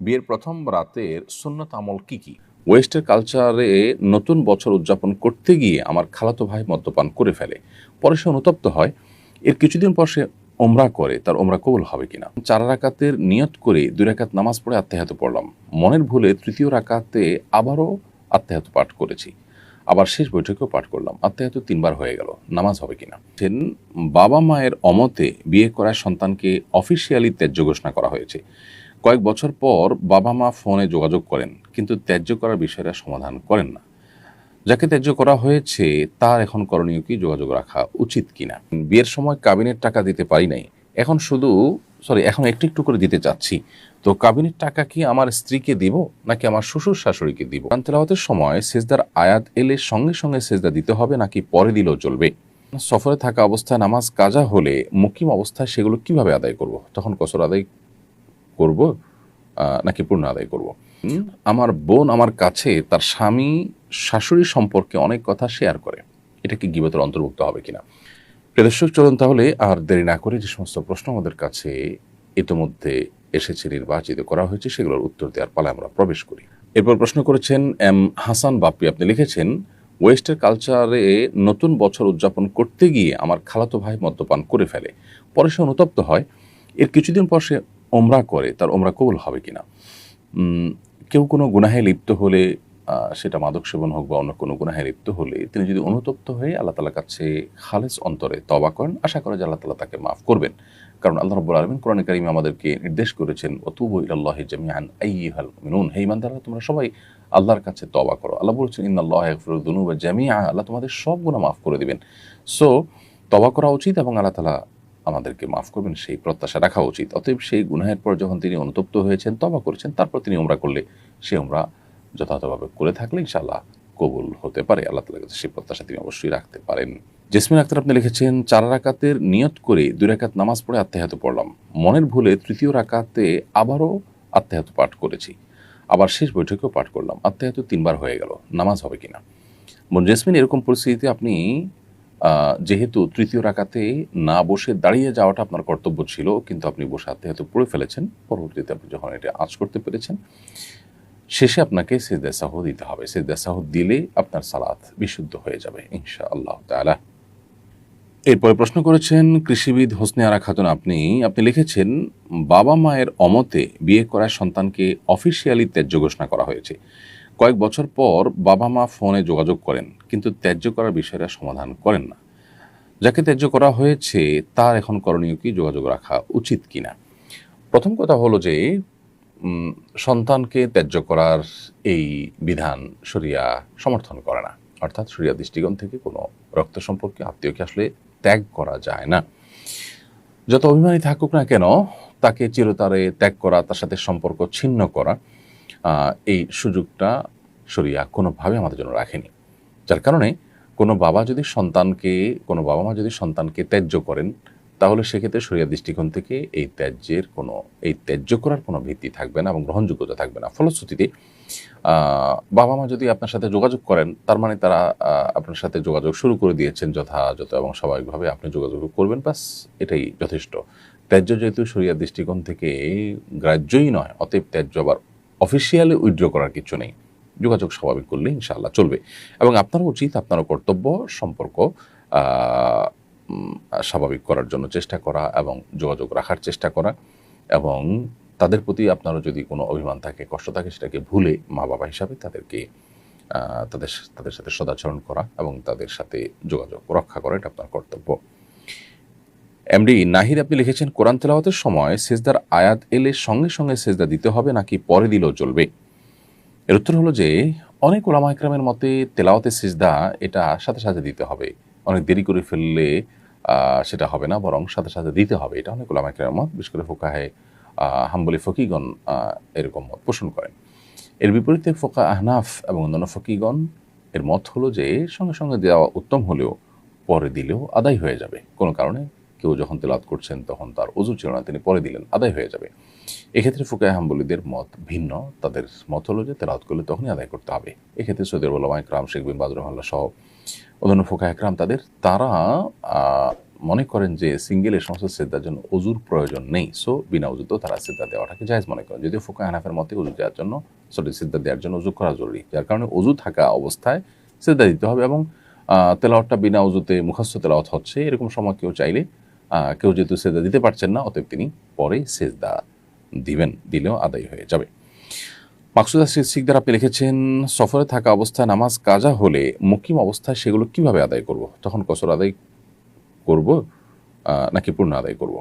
বিয়ের প্রথম রাতের সুন্নত আমল কি কি? ওয়েস্টের কালচারে নতুন বছর উদযাপন করতে গিয়ে আমার খালাতো ভাই মদ্যপান করে ফেলে। পরে সে অনুতপ্ত হয়, এর কিছুদিন পর সে ওমরা করে, তার ওমরা কবুল হবে কিনা? চার রাকাতের নিয়ত করে দুই রাকাত নামাজ পড়ে আত্মাহাত পড়লাম। মনের ভুলে তৃতীয় রাকাতে আবারও আত্মাহাত পাঠ করেছি। আবার শেষ বৈঠকেও পাঠ করলাম। আত্মাহাত তিনবার হয়ে গেল, নামাজ হবে কিনা? বাবা মায়ের অমতে বিয়ে করা সন্তানকে অফিসিয়ালি ত্যায্য ঘোষণা করা হয়েছে। কয়েক বছর পর বাবা মা ফোনে যোগাযোগ করেন, কিন্তু ত্যায্য করার বিষয়টা সমাধান করেন না। যাকে ত্যায্য করা হয়েছে, তার এখন করণীয় কি যোগাযোগ রাখা উচিত কিনা? বিয়ের সময় কাবিনের টাকা দিতে পারি নাই। এখন শুধু সরি এখন একটু একটু করে দিতে চাচ্ছি। তো কাবিনের টাকা কি আমার স্ত্রীকে দিব, নাকি আমার শ্বশুর শাশুড়িকে দিব? কোরআন তেলাওয়াতের সময় সেজদার আয়াত এলে সঙ্গে সঙ্গে সেজদা দিতে হবে, নাকি পরে দিলেও চলবে? সফরে থাকা অবস্থায় নামাজ কাজা হলে মুকিম অবস্থায় সেগুলো কীভাবে আদায় করব? তখন কসর আদায় করব নাকি পূর্ণ আদায় করব আমার বোন আমার কাছে তার স্বামী, শাশুড়ি সম্পর্কে অনেক কথা শেয়ার করে। এটা কি গিবতের অন্তর্ভুক্ত হবে কিনা? প্রিয়দর্শক চলুন তাহলে আর দেরি না করে যে সমস্ত প্রশ্ন আমাদের কাছে ইতোমধ্যে এসেছে, নির্বাচিত করা হয়েছে, সেগুলোর উত্তর দেওয়ার পালে আমরা প্রবেশ করি। এরপর প্রশ্ন করেছেন এম হাসান বাপ্পি, আপনি লিখেছেন ওয়েস্টের কালচারে নতুন বছর উদযাপন করতে গিয়ে আমার খালাতো ভাই মদ্যপান করে ফেলে। পরে সে অনুতপ্ত হয়। এর কিছুদিন পর সে ওমরা করে, তার ওমরা কবুল হবে কিনা? কেউ কোনো গুনাহে লিপ্ত হলে সেটা মাদক সেবন হোক বা অন্য কোনো গুনাহে লিপ্ত হলে, তিনি যদি অনুতপ্ত হয়ে আল্লাহ তালার কাছে খালেজ অন্তরে তবা করেন, আশা করে যে আল্লাহ তালা তাকে মাফ করবেন। কারণ আল্লাহ রব্বুল আলমিন কোরআন কারিমে আমাদেরকে নির্দেশ করেছেন অতুবু ইল্লাহ জামিয়ান আইহাল মিনুন হে ইমানদাররা, তোমরা সবাই আল্লাহর কাছে তবা করো। আল্লাহ বলছেন, ইন্নাল্লাহ ইয়াগফিরুদ-দুনুব জামিআ। আল্লাহ তোমাদের সব গুনাহ মাফ করে দিবেন। সো তবা করা উচিত এবং আল্লাহ তালা আমাদেরকে মাফ করবেন, সেই প্রত্যাশা রাখা উচিত। অতএব সেই গুনাহের পর যখন তিনি অনুতপ্ত হয়েছেন তবা করেছেন, তারপর তিনি ওমরা করলে সে ওমরা যথাযথভাবে করে থাকলে ইনশাআল্লাহ কবুল হতে পারে। আল্লাহ তালার কাছে সেই প্রত্যাশা তিনি অবশ্যই রাখতে পারেন। জেসমিন আক্তার আপনি লিখেছেন, চার রাকাতের নিয়ত করে দুই রাকাত নামাজ পড়ে আত্মাহাত পড়লাম। মনের ভুলে তৃতীয় রাকাতে আবারও আত্মাহাত পাঠ করেছি। আবার শেষ বৈঠকেও পাঠ করলাম। আত্মাহাত তিনবার হয়ে গেল। নামাজ হবে কিনা? বোন জেসমিন, এরকম পরিস্থিতিতে আপনি যেহেতু তৃতীয় রাকাতে না বসে দাঁড়িয়ে যাওয়াটা আপনার কর্তব্য ছিল, কিন্তু আপনি বসে আত্মাহাত পড়ে ফেলেছেন, পরবর্তীতে আপনি যখন এটা আঁচ করতে পেরেছেন, শেষে আপনাকে সেজদা সাহ দিতে হবে। সেজদা সাহ দিলে আপনার সালাত বিশুদ্ধ হয়ে যাবে ইনশা আল্লাহ তাআলা। এরপরে প্রশ্ন করেছেন, কৃষিবিদ হোসনে আরা খাতুন, আপনি আপনি লিখেছেন, বাবা মায়ের অমতে বিয়ে করা সন্তানকে অফিসিয়ালি ত্যায্য ঘোষণা করা হয়েছে। কয়েক বছর পর বাবা মা ফোনে যোগাযোগ করেন, কিন্তু ত্যায্য করার বিষয়টা সমাধান করেন না। যাকে ত্যায্য করা হয়েছে, তার এখন করণীয় কি যোগাযোগ রাখা উচিত কিনা? প্রথম কথা হলো যে সন্তানকে ত্যায্য করার এই বিধান শরিয়া সমর্থন করে না। অর্থাৎ সরিয়া দৃষ্টিকোণ থেকে কোনো রক্ত সম্পর্কে আত্মীয়কে আসলে ত্যাগ করা যায় না। যত অভিমানী থাকুক না কেন, তাকে চিরতারে ত্যাগ করা, তার সাথে সম্পর্ক ছিন্ন করা এই সুযোগটা শরিয়া কোনোভাবে আমাদের জন্য রাখেনি। যার কারণে কোনো বাবা যদি সন্তানকে, কোনো বাবা মা যদি সন্তানকে ত্যায্য করেন, তাহলে সেক্ষেত্রে শরিয়া দৃষ্টিকোণ থেকে এই ত্যায্যের কোনো, এই ত্যায্য করার কোনো ভিত্তি থাকবে না এবং গ্রহণযোগ্যতা থাকবে না। ফলশ্রুতিতে বাবা মা যদি আপনার সাথে যোগাযোগ করেন, তার মানে তারা আপনার সাথে যোগাযোগ শুরু করে দিয়েছেন যথাযথ এবং স্বাভাবিকভাবে আপনি যোগাযোগ করবেন, বাস এটাই যথেষ্ট। ত্যায্য যেহেতু শরিয়া দৃষ্টিকোণ থেকে গ্রাহ্যই নয়, অতএব ত্যায্য আবার অফিসিয়ালি উইথড্র করার কিছু নেই। যোগাযোগ স্বাভাবিক করলে ইনশাআল্লাহ চলবে। এবং আপনার উচিত আপনার কর্তব্য সম্পর্ক স্বাভাবিক করার জন্য চেষ্টা করা এবং যোগাযোগ রাখার চেষ্টা করা এবং তাদের প্রতি আপনারও যদি কোনো অভিমান থাকে, কষ্ট থাকে, সেটাকে ভুলে মা বাবা হিসাবে তাদেরকে তাদের তাদের সাথে সদাচরণ করা এবং তাদের সাথে যোগাযোগ রক্ষা করা, এটা আপনার কর্তব্য। এমডি নাহিদ, আপনি লিখেছেন, কোরআন তেলাওয়াতের সময় সেজদার আয়াত এলে সঙ্গে সঙ্গে সেজদা দিতে হবে নাকি পরে দিলেও চলবে? এর উত্তর হলো যে, অনেক ওলামা একরামের মতে তেলাওয়াতের সিজদা এটা সাথে সাথে দিতে হবে। অনেক দেরি করে ফেললে সেটা হবে না, বরং সাথে সাথে দিতে হবে। এটা অনেক ওলামা একরামের মত, বিশেষ করে ফোকাহে হাম্বলি ফকিগণ এরকম মত পোষণ করেন। এর বিপরীতে ফোকা আহনাফ এবং অন্যান্য ফকিগণ, এর মত হলো যে, সঙ্গে সঙ্গে দেওয়া উত্তম হলেও পরে দিলেও আদায় হয়ে যাবে। কোনো কারণে কেউ যখন তেলাওয়াত করছেন তখন তার অজু ছিল না তিনি পরে দিলেন আদায় হয়ে যাবে। এক্ষেত্রে ফুকায় হাম্বলিদের মত ভিন্ন তাদের মত হলো যে তেলাওয়াত করলে তখনই আদায় করতে হবে। এক্ষেত্রে সৌদি আরব ইকরাম শেখ বিন বাদুর রহমাল্লাহ সহ অন্যান্য ফোকা একরাম তাদের তারা মনে করেন যে সিঙ্গেল এই সমস্ত শ্রদ্ধার জন্য অজুর প্রয়োজন নেই। সো বিনা উজুতেও তারা শ্রদ্ধা দেওয়াটাকে জায়জ মনে করেন। যদিও ফোকা হানাফের মতে অজু দেওয়ার জন্য সরি শ্রদ্ধা দেওয়ার জন্য উজু করা জরুরি। যার কারণে অজু থাকা অবস্থায় শ্রদ্ধা দিতে হবে এবং আহ, তেলাওয়াতটা বিনা উজুতে মুখস্থ তেলাওয়াত হচ্ছে। এরকম সময় কেউ চাইলে কেউ যেহেতু সেজদা দিতে পারছেন না, অতএব তিনি পরে সেজদা দিবেন, দিলেও আদায় হয়ে যাবে। মাকসুদা শিকদার আপনি লিখেছেন, সফরে থাকা অবস্থায় নামাজ কাজা হলে মুকিম অবস্থায় সেগুলো কীভাবে আদায় করব? তখন কসর আদায় করব নাকি পূর্ণ আদায় করব?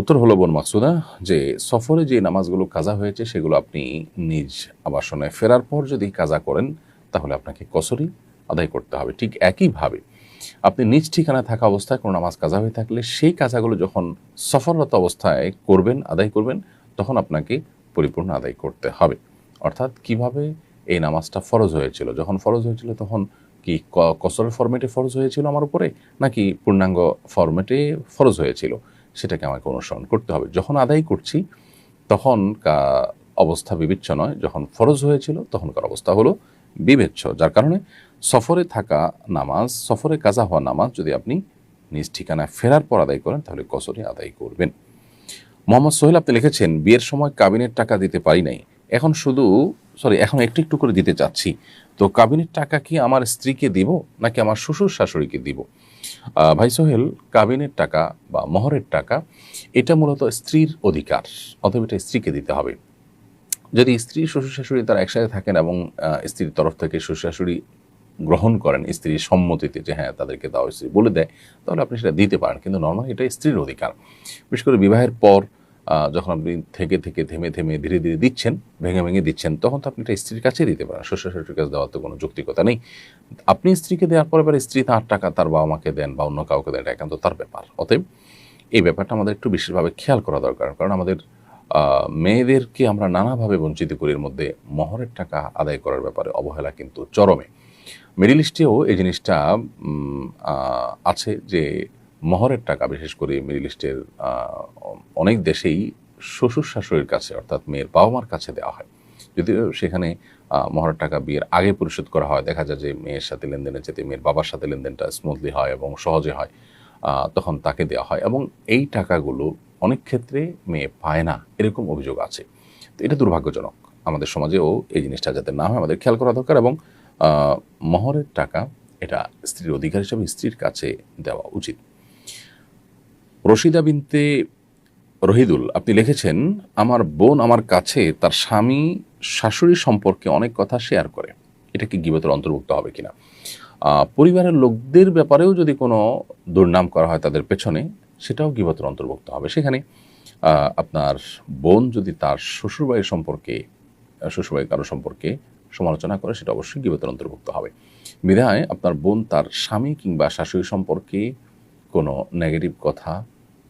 উত্তর হলো বোন মাকসুদা, যে সফরে যে নামাজগুলো কাজা হয়েছে সেগুলো আপনি নিজ আবাসনে ফেরার পর যদি কাজা করেন, তাহলে আপনাকে কসরই আদায় করতে হবে। ঠিক একইভাবে আপনি নিজ ঠিকানায় থাকা অবস্থায় কোনো নামাজ কাজা হয়ে থাকলে সেই কাজাগুলো যখন সফররত অবস্থায় করবেন, আদায় করবেন, তখন আপনাকে পরিপূর্ণ আদায় করতে হবে। অর্থাৎ কীভাবে এই নামাজটা ফরজ হয়েছিল? যখন ফরজ হয়েছিল তখন কি কসরের ফরম্যাটে ফরজ হয়েছিল আমার উপরে? নাকি পূর্ণাঙ্গ ফরম্যাটে ফরজ হয়েছিল? সেটাকে আমাকে অনুসরণ করতে হবে। যখন আদায় করছি তখন অবস্থা বিবেচ্য নয়। যখন ফরজ হয়েছিল, তখনকার অবস্থা হলো বিবেচ্য, যার কারণে সফরে থাকা নামাজ, সফরে কাজা হওয়া নামাজ যদি আপনি নিজ ঠিকানায় ফেরার পর আদায় করেন, তাহলে কসরে আদায় করবেন। মোহাম্মদ সোহেল, আপনি লিখেছেন, বিয়ের সময় কাবিনের টাকা দিতে পারি নাই। এখন শুধু সরি এখন একটু একটু করে দিতে চাচ্ছি। তো কাবিনের টাকা কি আমার স্ত্রীকে দিব, নাকি আমার শ্বশুর শাশুড়িকে দিব? ভাই সোহেল, কাবিনের টাকা বা মহরের টাকা, এটা মূলত স্ত্রীর অধিকার, অথবা এটা স্ত্রীকে দিতে হবে। যদি স্ত্রী শ্বশুর শাশুড়ি তারা একসাথে থাকেন এবং স্ত্রীর তরফ থেকে শ্বশুর শাশুড়ি গ্রহণ করেন স্ত্রীর সম্মতিতে যে হ্যাঁ তাদেরকে দাও স্ত্রী বলে দেয়, তাহলে আপনি সেটা দিতে পারেন। কিন্তু নর্মালি এটা স্ত্রীর অধিকার। বিশেষ করে বিবাহের পর যখন আপনি থেকে থেকে, থেমে থেমে, ধীরে ধীরে দিচ্ছেন, ভেঙে ভেঙে দিচ্ছেন, তখন তো আপনি এটা স্ত্রীর কাছে দিতে পারেন। শ্বশুর শাশুড়ির কাছে দেওয়ার তো কোনো যৌক্তিকতা নেই। আপনি স্ত্রীকে দেওয়ার পরে এবার স্ত্রী তার টাকা তার বাবা মাকে দেন বা অন্য কাউকে দেন, এটা একান্ত তার ব্যাপার। অতএব এই ব্যাপারটা আমাদের একটু বিশেষভাবে খেয়াল করা দরকার। কারণ আমাদের মেয়েদেরকে আমরা নানাভাবে বঞ্চিত করি, এর মধ্যে মহরের টাকা আদায় করার ব্যাপারে অবহেলা কিন্তু চরমে। মিডিল ইস্টেও এই জিনিসটা আছে যে মহরের টাকা, বিশেষ করে মিডিল ইস্টের অনেক দেশেই শ্বশুর শাশুড়ির কাছে, অর্থাৎ মেয়ের বাবা মার কাছে দেওয়া হয়। যদিও সেখানে মহরের টাকা বিয়ের আগে পরিশোধ করা হয়, দেখা যায় যে মেয়ের সাথে লেনদেনের চেয়ে মেয়ের বাবার সাথে লেনদেনটা স্মুথলি হয় এবং সহজে হয় তখন তাকে দেওয়া হয় এবং এই টাকাগুলো অনেক ক্ষেত্রে মেয়ে পায় না, এরকম অভিযোগ আছে। তো এটা দুর্ভাগ্যজনক আমাদের সমাজেও এই জিনিসটা যাতে না হয়, আমাদের খেয়াল করা দরকার এবং মহরের টাকা এটা স্ত্রীর অধিকার হিসাবে স্ত্রীর কাছে দেওয়া উচিত। রশিদা বিনতে রহিদুল, আপনি লিখেছেন, আমার বোন আমার কাছে তার স্বামী, শাশুড়ি সম্পর্কে অনেক কথা শেয়ার করে। এটা কি গিবতের অন্তর্ভুক্ত হবে কিনা? পরিবারের লোকদের ব্যাপারেও যদি কোনো দুর্নাম করা হয় তাদের পেছনে সেটাও গিবতের অন্তর্ভুক্ত হবে। সেখানে আপনার বোন যদি তার শ্বশুরবাড়ির সম্পর্কে আহ, শ্বশুরবাড়ির কারও সম্পর্কে সমালোচনা করে সেটা অবশ্যই গিবতের অন্তর্ভুক্ত হবে। বিধায় আপনার বোন তার স্বামী কিংবা শাশুড়ি সম্পর্কে কোনো নেগেটিভ কথা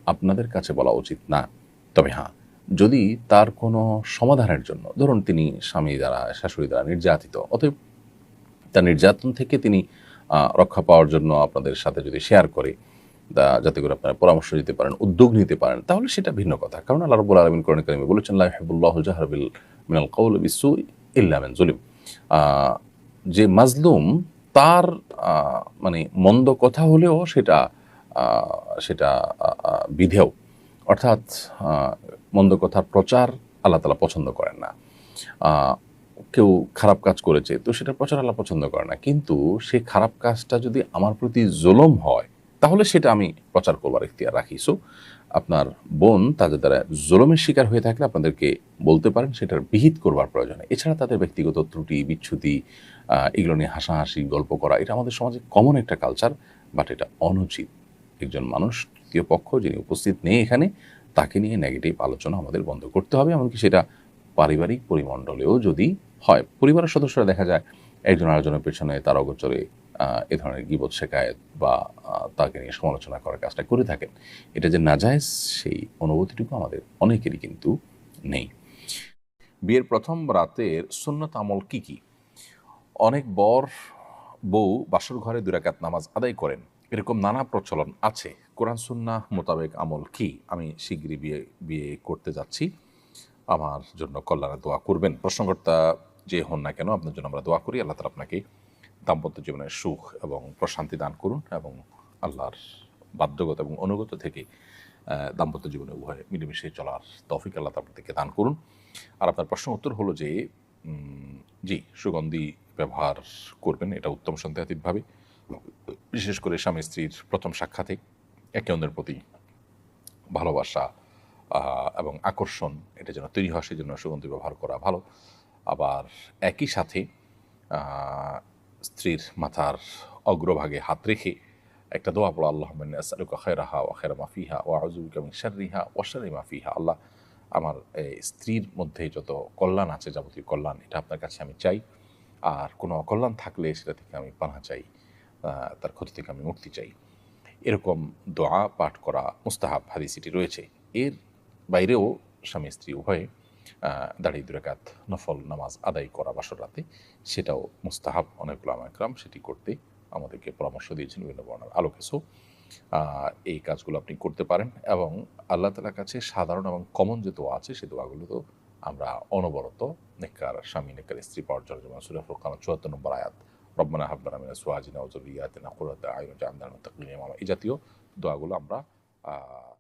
আপনাদের কাছে বলা উচিত না। তবে হ্যাঁ যদি তার কোনো সমাধানের জন্য ধরুন তিনি স্বামী দ্বারা শাশুড়ি দ্বারা নির্যাতিত অতএব তার নির্যাতন থেকে তিনি রক্ষা পাওয়ার জন্য আপনাদের সাথে যদি শেয়ার করে যাতে করে আপনারা পরামর্শ দিতে পারেন, উদ্যোগ নিতে পারেন, তাহলে সেটা ভিন্ন কথা। কারণ আল্লাহ রব্বুল আলমিন করণে কারিমে বলেছেন, লা ইহিব্বুল্লাহু জাহরা মিনাল কৌল বিসু ইল্লা মান জুলিম। যে মাজলুম, তার মানে মন্দ কথা হলেও সেটা সেটা বিধেয়। অর্থাৎ মন্দ কথার প্রচার আল্লাহ তালা পছন্দ করেন না। কেউ খারাপ কাজ করেছে, তো সেটা প্রচার আল্লাহ পছন্দ করে না। কিন্তু সেই খারাপ কাজটা যদি আমার প্রতি জুলম হয় তাহলে সেটা আমি প্রচার করবার ইখতিয়ার রাখি। সো আপনার বোন তাদের দ্বারা জুলমের শিকার হয়ে থাকলে আপনাদেরকে বলতে পারেন সেটার বিহিত করবার প্রয়োজন। এছাড়া তাদের ব্যক্তিগত ত্রুটি, বিচ্ছুতি এগুলো নিয়ে হাসাহাসি, গল্প করা, এটা আমাদের সমাজে কমন একটা কালচার বাট এটা অনুচিত। একজন মানুষ, তৃতীয় পক্ষ যিনি উপস্থিত নেই এখানে, তাকে নিয়ে নেগেটিভ আলোচনা আমাদের বন্ধ করতে হবে, এমনকি সেটা পারিবারিক পরিমণ্ডলেও যদি হয়। পরিবারের সদস্যরা দেখা যায়, একজন আরেকজনের পেছনে তার অগোচরে এ ধরনের গিবত শেখায়ত বা তাকে নিয়ে সমালোচনা করার কাজটা করে থাকেন এটা যে না নাজায়জ, সেই অনুভূতিটুকু আমাদের অনেকেরই কিন্তু নেই। বিয়ের প্রথম রাতের সুন্নত আমল কি কি? অনেক বর বউ বাসর ঘরে দুরাকাত নামাজ আদায় করেন। এরকম নানা প্রচলন আছে। কোরআন সুন্না মোতাবেক আমল কি? আমি শীঘ্রই বিয়ে বিয়ে করতে যাচ্ছি। আমার জন্য কল্যাণে দোয়া করবেন। প্রশ্নকর্তা যে হন না কেন, আপনার জন্য আমরা দোয়া করি। আল্লাহ তালা আপনাকে দাম্পত্য জীবনের সুখ এবং প্রশান্তি দান করুন এবং আল্লাহর বাধ্যগত এবং অনুগত থেকে দাম্পত্য জীবনে উভয় মিলেমিশে চলার তফিক আল্লাহ থেকে দান করুন। আর আপনার প্রশ্ন উত্তর হলো যে জি, সুগন্ধি ব্যবহার করবেন, এটা উত্তম সন্দেহাতীতভাবে। বিশেষ করে স্বামী স্ত্রীর প্রথম সাক্ষাতে একে অন্যের প্রতি ভালোবাসা এবং আকর্ষণ, এটা যেন তৈরি হয়, সেজন্য সুগন্ধি ব্যবহার করা ভালো। আবার একই সাথে স্ত্রীর মাথার অগ্রভাগে হাত রেখে একটা দোয়া পড়া আল্লাহ আসালুকা খেরাহা ও খেরা মাফিহা ও আজুবিকা মিন শাররিহা ও শাররি মাফিহা আল্লাহ, আমার স্ত্রীর মধ্যে যত কল্যাণ আছে যাবতীয় কল্যাণ, এটা আপনার কাছে আমি চাই। আর কোনো অকল্যাণ থাকলে সেটা থেকে আমি পানা চাই তার ক্ষতি থেকে আমি মুক্তি চাই। এরকম দোয়া পাঠ করা মুস্তাহাব হাদিসিটি রয়েছে। এর বাইরেও স্বামী স্ত্রী উভয়ে দাঁড়িয়ে দুরাকাত নফল নামাজ আদায় করা বাসর রাতে সেটাও মুস্তাহাব অনেকগুলো আমাকরাম সেটি করতে আমাদেরকে পরামর্শ দিয়েছেন বিভিন্ন বর্ণার আলোকে। সো আহ, এই কাজগুলো আপনি করতে পারেন এবং আল্লাহ তালার কাছে সাধারণ এবং কমন যে দোয়া আছে সে দোয়াগুলো তো আমরা অনবরত নেককার স্বামী নেককার স্ত্রী পাওয়ার জন্য যেমন সুরা ফুরকান চুয়াত্তর নম্বর আয়াত রব্বানা হাব্বানা মিনা সুয়াজিনা ওজরিয়াতিনা কুরাতা আয়ুন ইমামা এই জাতীয় দোয়াগুলো আমরা আহ,